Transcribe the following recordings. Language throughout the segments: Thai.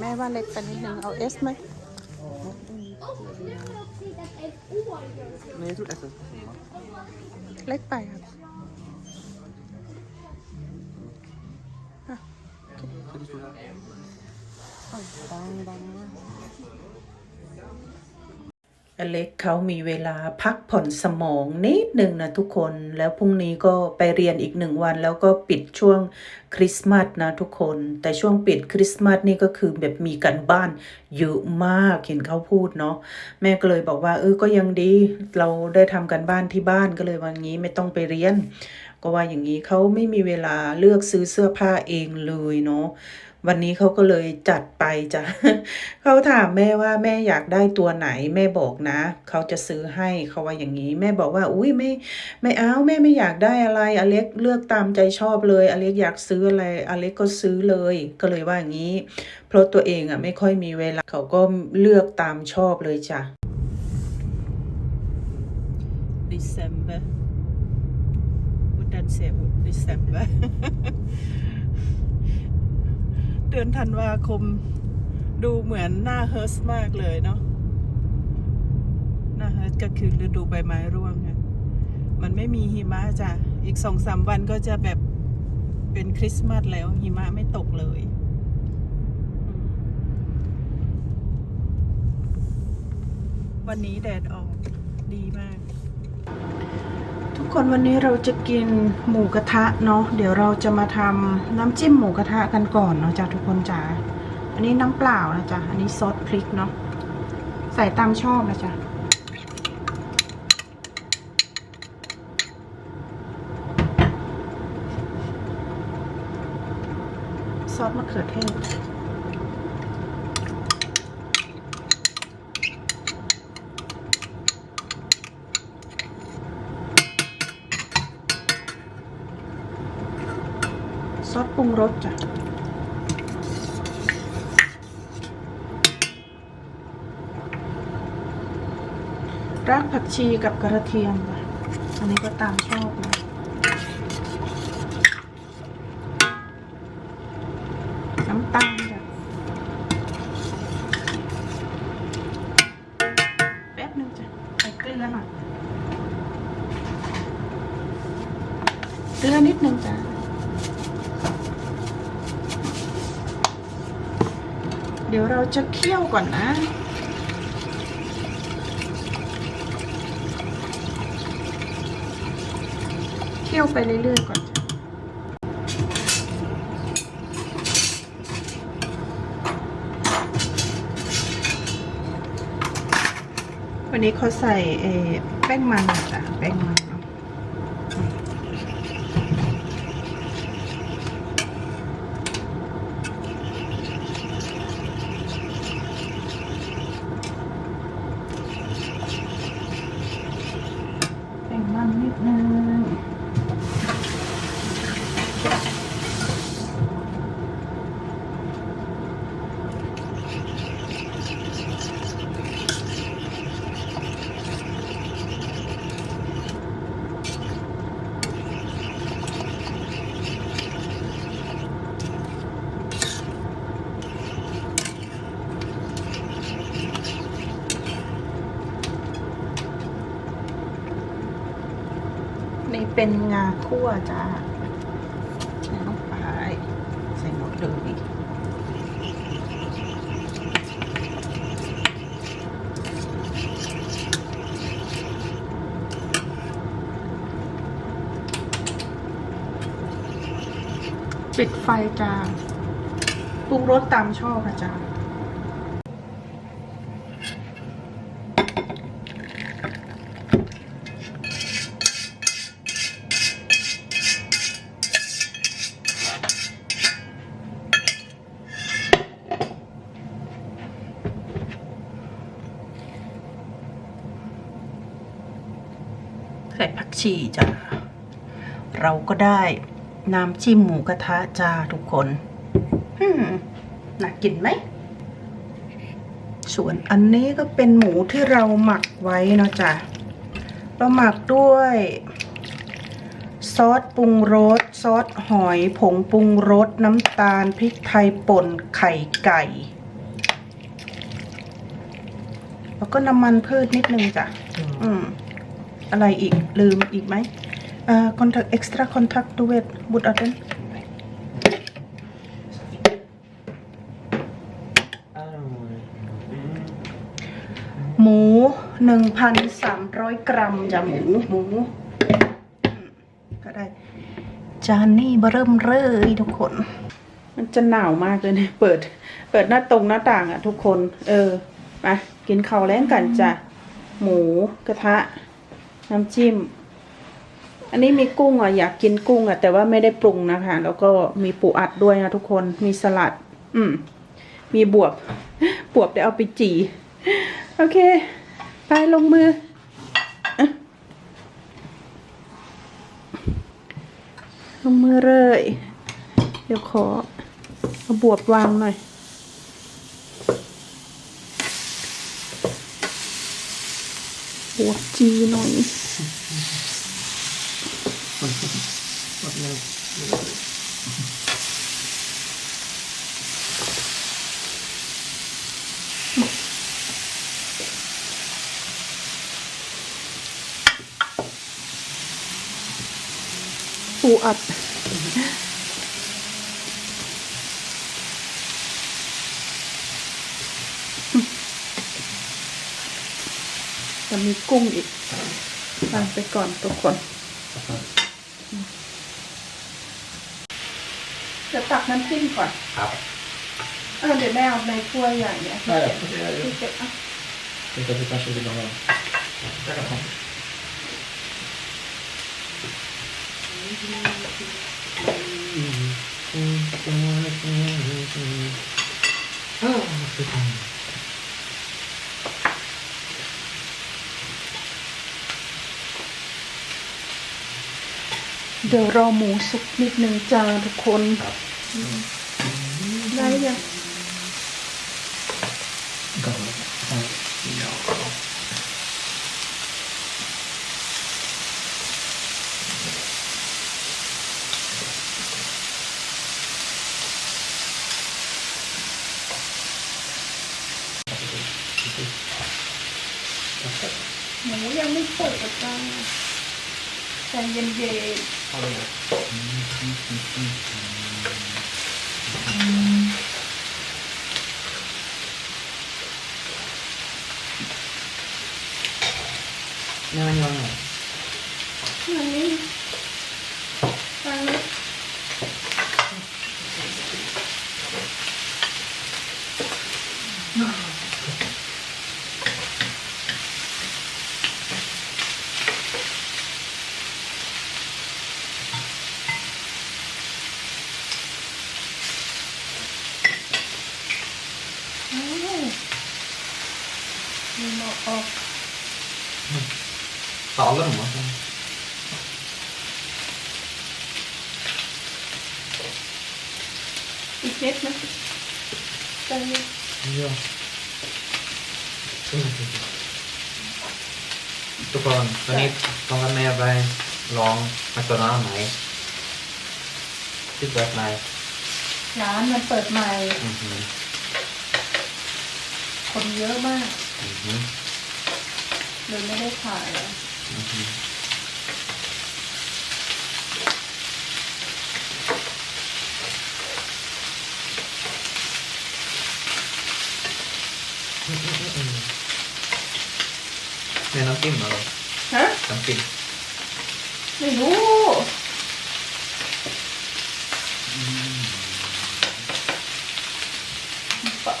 แม่ว่าเล็กไปนิดนึงเอาเอสไหม Nej, jag tror SS. เล็กไปครับบังบังมาก อเล็กเขามีเวลาพักผ่อนสมองนิดหนึ่งนะทุกคนแล้วพรุ่งนี้ก็ไปเรียนอีกหนึ่งวัน แล้วก็ปิดช่วงคริสต์มาสนะทุกคน แต่ช่วงปิดคริสต์มาสนี่ก็คือแบบมีกันบ้านเยอะมากเห็นเขาพูดเนาะแม่ก็เลยบอกว่าเออก็ยังดี เราได้ทำกันบ้านที่บ้านก็เลยว่างี้ไม่ต้องไปเรียน ก็ว่าอย่างนี้เขาไม่มีเวลาเลือกซื้อเสื้อผ้าเองเลยเนาะ วันนี้เขาก็เลยจัดไปจ้ะเขาถามแม่ว่าแม่อยากได้ตัวไหน แม่บอกนะเขาจะซื้อให้เขาว่าอย่างนี้ แม่บอกว่าอุ้ยไม่ไม่เอาแม่ไม่อยากได้อะไร อเล็กเลือกตามใจชอบเลย อเล็กอยากซื้ออะไร อเล็กก็ซื้อเลย ก็เลยว่าอย่างนี้ เพราะตัวเองอะไม่ค่อยมีเวลาเขาก็เลือกตามชอบเลยจ้ะ December อุดันเซอุ December เดือนธันวาคม ดูเหมือนหน้าเฮิร์สมากเลยเนาะหน้าเฮิร์สก็คือฤดูใบไม้ร่วงอะมันไม่มีหิมะจ้ะ อีกสองสามวันก็จะแบบเป็นคริสต์มาสแล้วหิมะไม่ตกเลยวันนี้แดดออกดีมาก คนวันนี้เราจะกินหมูกระทะเนาะเดี๋ยวเราจะมาทำน้ำจิ้มหมูกระทะกันก่อนเนาะจ้ะทุกคนจ้าอันนี้น้ำเปล่านะจ๊ะอันนี้ซอสพริกเนาะใส่ตามชอบนะจ๊ะซอสมะเขือเทศซอสป รสจ้ะรากผักชีกับกระเทียมอันนี้ก็ตามชอบนะน้ำตาลจ้ะแป๊บนึงจ้ะใส่เกลือหน่อยเกลือนิดนึงจ้ะ เดี๋ยวเรา จะเคี่ยวก่อนนะเคี่ยวไปเรื่อยๆก่อนวันนี้เขาใส่แป้งมันจ้ะแป้งมันเนาะแป้งมันนิดนึง นี่ เป็นงาคั่วจ้าใส่ลงไปใส่หมดเลยปิดไฟจ้าปรุงรสตามชอบนะจ้า ใส่ผักชีจ้า เราก็ได้ น้ำจิ้มหมูกระทะจ้าทุกคนฮึมน่ากินไหม ส่วนอันนี้ก็เป็นหมูที่เราหมักไว้เนาะจ้ะเราหมักด้วย ซอสปรุงรส ซอสหอย ผงปรุงรส น้ำตาล พริกไทยป่น ไข่ไก่ แล้วก็น้ำมันพืชนิดนึงจ้ะ อืม อะไรอีกลืมอีกไหม อ่า contact extra contact du vet bud aden Mm. หมูหนึ่งพันสามร้อยกรัมจ้ะหมูหมูอืมก็ได้ จานนี่เบอเริ่มเลยทุกคน มันจะหนาวมากเลยเนี่ยเปิด เปิดหน้าตรงหน้าต่างอะทุกคน เออมากินข้าวแล้งกันจ้ะ หมูกระทะ น้ำจิ้ม อันนี้มีกุ้งอะอยากกินกุ้งอะแต่ว่าไม่ได้ปรุงนะคะ แล้วก็มีปูอัดด้วยนะทุกคนมีสลัด อืม มีบวบบวบเดี๋ยวเอาไปจีโอเค ไปลงมืออลงมือเลย เดี๋ยวขอเอาบวบวางหน่อย บวบจีหน่อย ปูอัด จะมีกุ้งอีกวางไปก่อนทุกคน จะตักน้ำจิ้มก่อน ครับเออเดี๋ยวแม่เอาในถ้วยใหญ่เนี่ยได้ครับได้ครับที่เก็บอะ Det kanske kanske vill ha. Där kan man. Ah, เดี๋ยวรอหมูสุกนิดนึงจ้าทุกคน ได้ยัง Ja. หมูยังไม่สุกอะจ้าใจเย็น Har du det? Nej, men jag är ๆอันนี้ฟังนะอ้าวมีหมอกออก Salen va? อีกนิดนะใจเย็น Ja. ทุกคนตอนนี้ต้องกันแม่ไปลองมา ตัวน้ำไหมที่เปิดไหมร้านมันเปิดใหม่ อือหือคนเยอะมากอือหือเลยไม่ได้ถ่ายเลยอือหือแม่น้ำจิ้มเหรอฮะน้ำจิ้ม ไม่รู้ปะ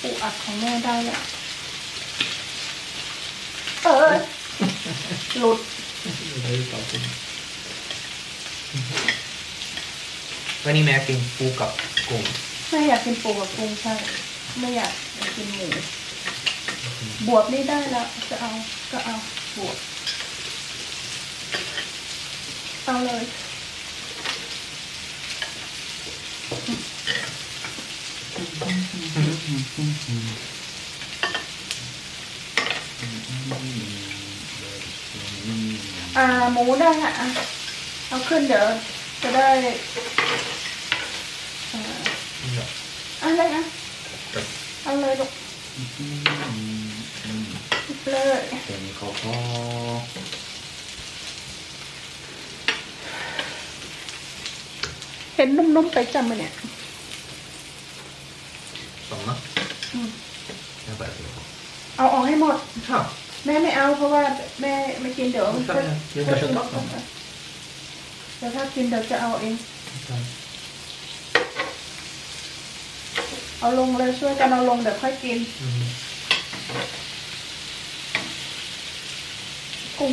ปูอัดของแม่ได้แล้วเออหลุดวันนี้แม่กินปูกับกุ้งแม่อยากกินปูกับกุ้งใช่ไม่อยากกินหมูบวบนี่ได้แล้วจะเอาก็เอาบวบ เอาเลยอ่าหมูได้ค่ะอะเอาขึ้นเดี๋ยวจะได้อ่าอะไรอะเอาเลยลูก เลย เป็นข้าวพอ เห็นนุ่มๆไปจำมาเนี่ย สองเนาะอืมแล้วแบบนี้เอาออกให้หมดครับแม่ไม่เอาเพราะว่าแม่ไม่กินเดี๋ยวไม่เป็นไรเดี๋ยวจะชดต่อเดี๋ยวถ้ากินเดี๋ยวจะเอาเอง เอาลงเลยช่วยกันเอาลงเดี๋ยวค่อยกินอืมกุ้ง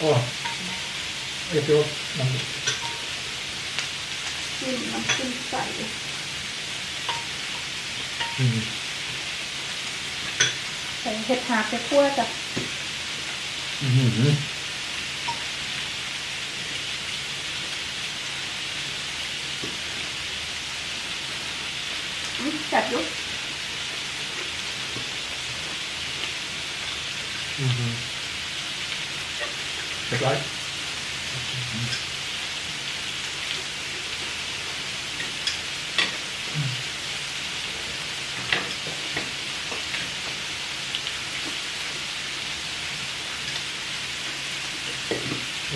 กินเลยลองชิมดูเป็นเจ้งได้เผ็ดไหมน้ำจิ้มโอ้เดี๋ยวมันจิ้มน้ำจิ้มใส่อืมใส่เห็ดหาบไปคั่วจ้ะอืมอืมจัดอยุก อืม ยบร้อย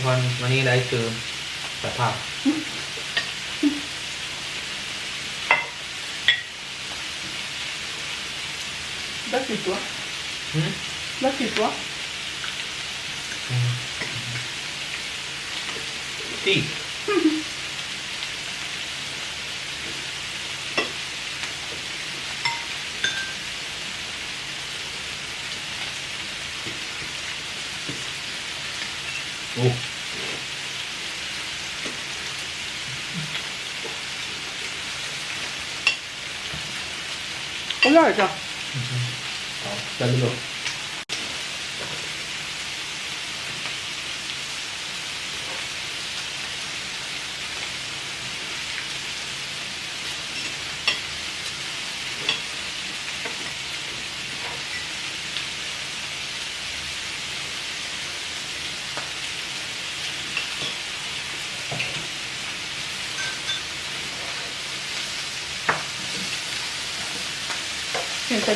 วันวันนี้ได้คือสภาพได้กี่ตัวอืมได้กี่ตัว d。五、嗯。我要一下。好，三六。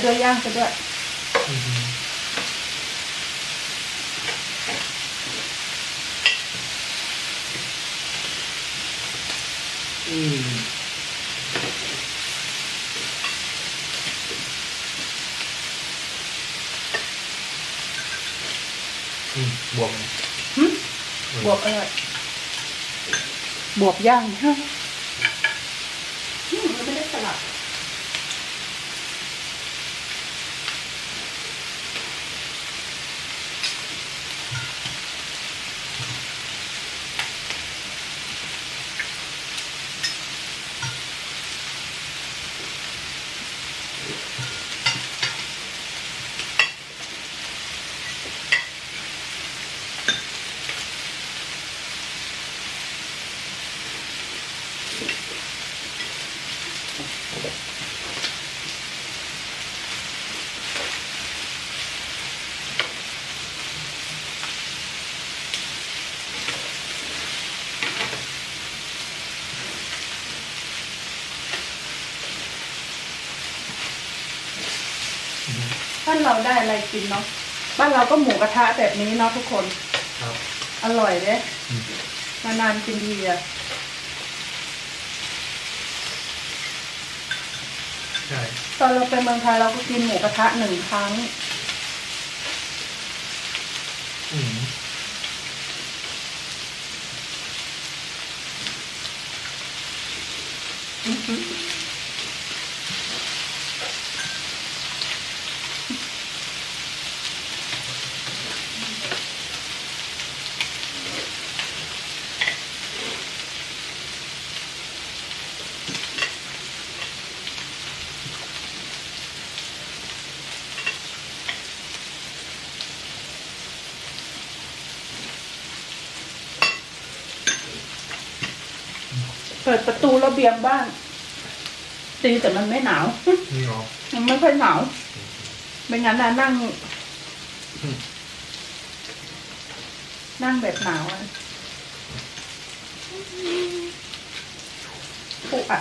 ด้วยย่างไปด้วย嗯。อืมบวก หึบวบอร่อยบวบย่างานเราได้อะไรกินเนาะบ้านเราก็หมูกระทะแบบนี้เนาะทุกคนครับ อร่อยเด้อืมนานๆกินทีอะใช่ ตอนเราไปเมืองไทยเราก็กินหมูกระทะหนึ่งครั้ง ดประตูระเบียงบ้านตีแต่มันไม่หนาว นี่เหรอมันไม่ค่อยหนาวไม่งั้นนะนั่งอืมนั่งแบบหนาวอะปุ๊อะ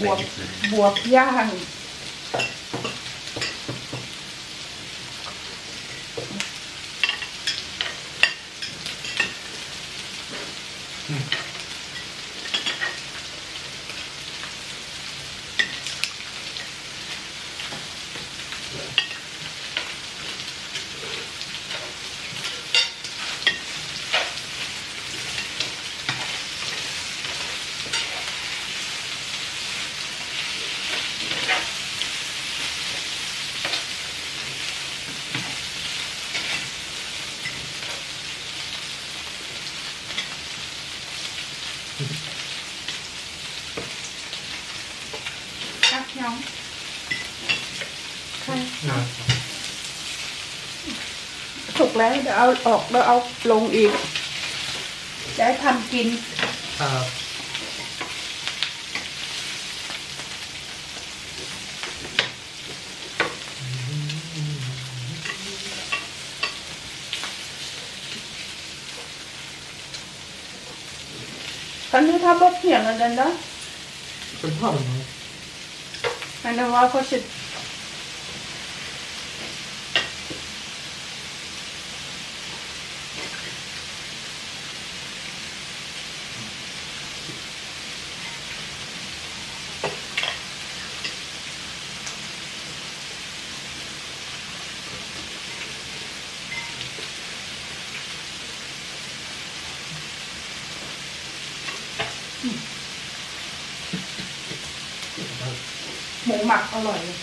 บวบบวบย่าง กักยังใช่ นะ สุก แล้วเดี๋ยวเอาออกแล้วเอาลงอีกจะให้ทำกิน ครับ Kan du ta bort hela den där? เป็นพ่อเป็นไง Men den var kanske... Mũ mặc ở rồi ช 好耐。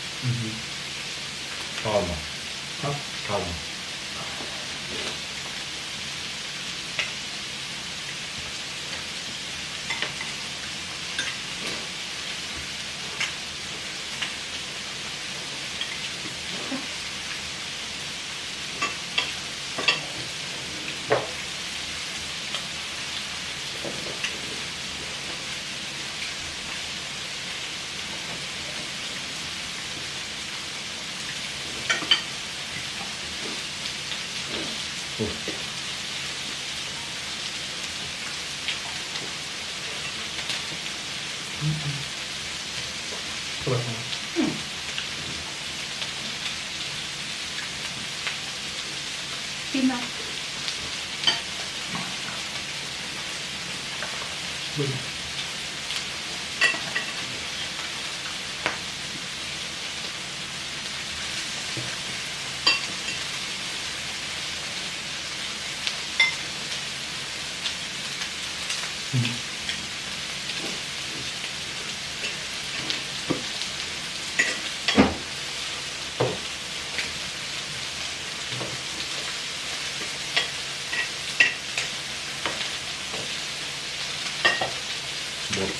บึ้งบด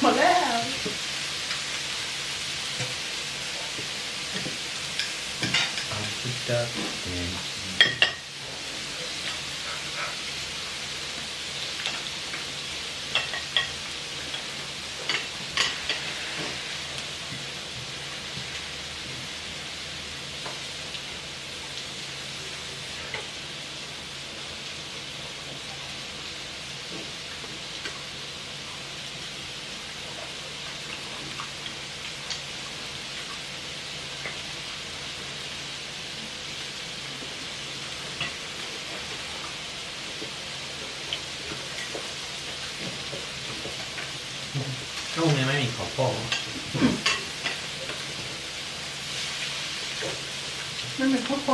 หมดแล้ว เอาที่จะเอง ลูกนี้ ไม่มีขอพ่อนั่นเป็นข้าวโพ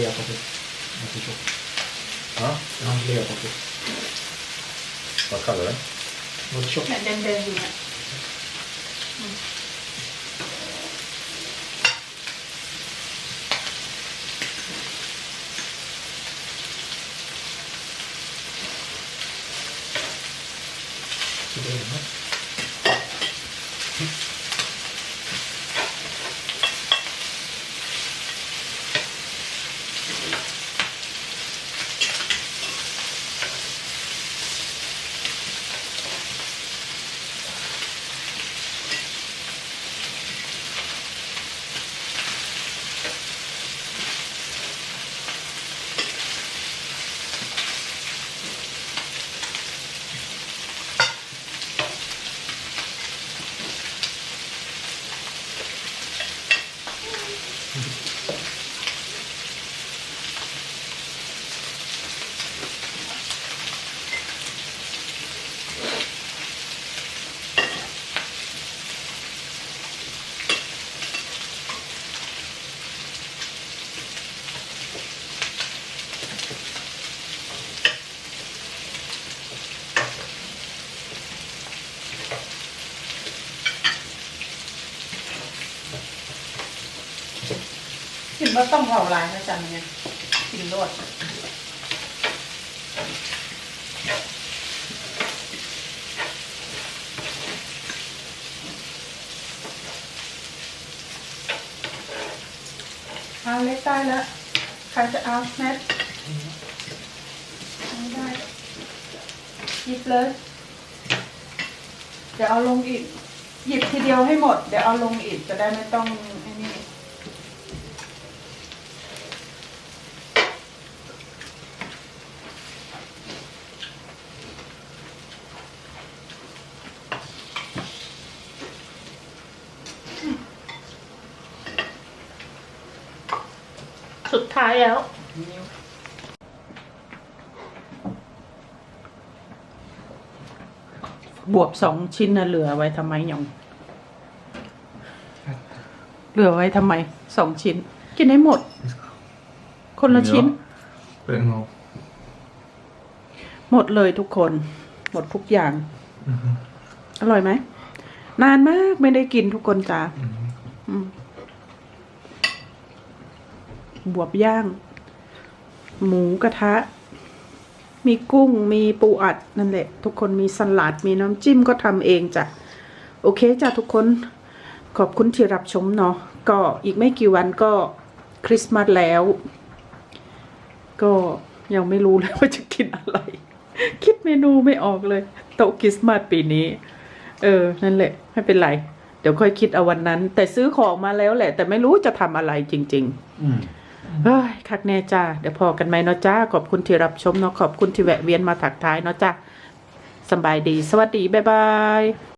ดที่เขาจะสวยกู Non, je l'ai à côté. Un petit peu. Hein Non, je l'ai à côté. Vad kallar du det? Votre chaud. เนี่ยแดงๆอยู่เนี่ย C'est bien, hein? ๆกิน ว่าต้องเผาลายนะจ๊ะเนี่ยกินรวดเอาเล็กได้แล้วใครจะเอาแมทไม่ได้หยิบเลย เดี๋ยวเอาลงอีก หยิบทีเดียวให้หมด เดี๋ยวเอาลงอีกจะได้ไม่ต้อง ท้ายแล้ว บวบสองชิ้นนะเหลือไว้ทำไมหยอง เหลือไว้ทำไมสองชิ้น กินให้หมด คนละชิ้น På en gång. หมดเลยทุกคน หมดทุกอย่าง อร่อยไหม นานมากไม่ได้กินทุกคนจ้าอืม บวบย่าง หมูกระทะ มีกุ้งมีปูอัดนั่นแหละ ทุกคนมีสลัดมีน้ำจิ้มก็ทำเองจ้ะ โอเคจ้ะทุกคนขอบคุณที่รับชมเนาะก็อีกไม่กี่วันก็คริสต์มาสแล้ว ก็ยังไม่รู้เลยว่าจะกินอะไร คิดเมนูไม่ออกเลย โต๊ะคริสต์มาสปีนี้ เออ นั่นแหละ ไม่เป็นไร เดี๋ยวค่อยคิดเอาวันนั้น แต่ซื้อของมาแล้วแหละ แต่ไม่รู้จะทำอะไรจริง ๆ เฮ้ยคักแน่จ้าเดี๋ยวพอกันไหมเนาะจ้า ขอบคุณที่รับชมเนาะขอบคุณที่แวะเวียนมาถักท้ายเนาะจ้าสบายดี สวัสดี บ๊ายบาย